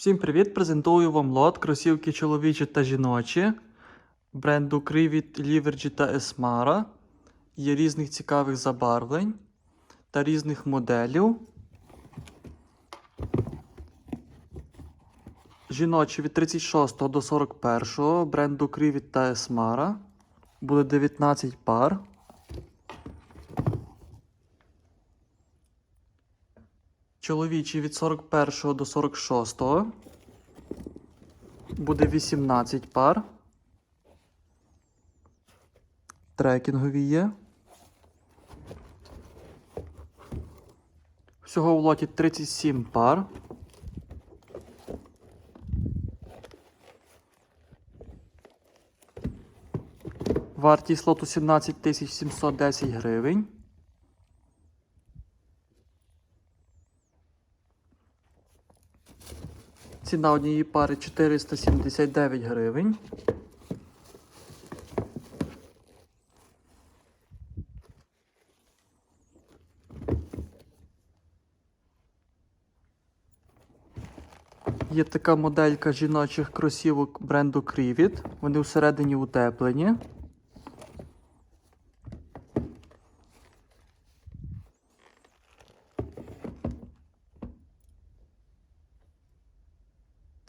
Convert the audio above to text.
Всім привіт! Презентую вам лот кросівки чоловічі та жіночі бренду Crivit, Livergy та Esmara. Є різних цікавих забарвлень та різних моделів. Жіночі від 36 до 41 бренду Crivit та Esmara. Буде 19 пар. Чоловічі від 41 до 46 буде 18 пар. Трекінгові є. Всього в лоті 37 пар. Вартість лоту 17 710 гривень. Ціна однієї пари 479 гривень. Є така моделька жіночих кросівок бренду Crivit. Вони всередині утеплені.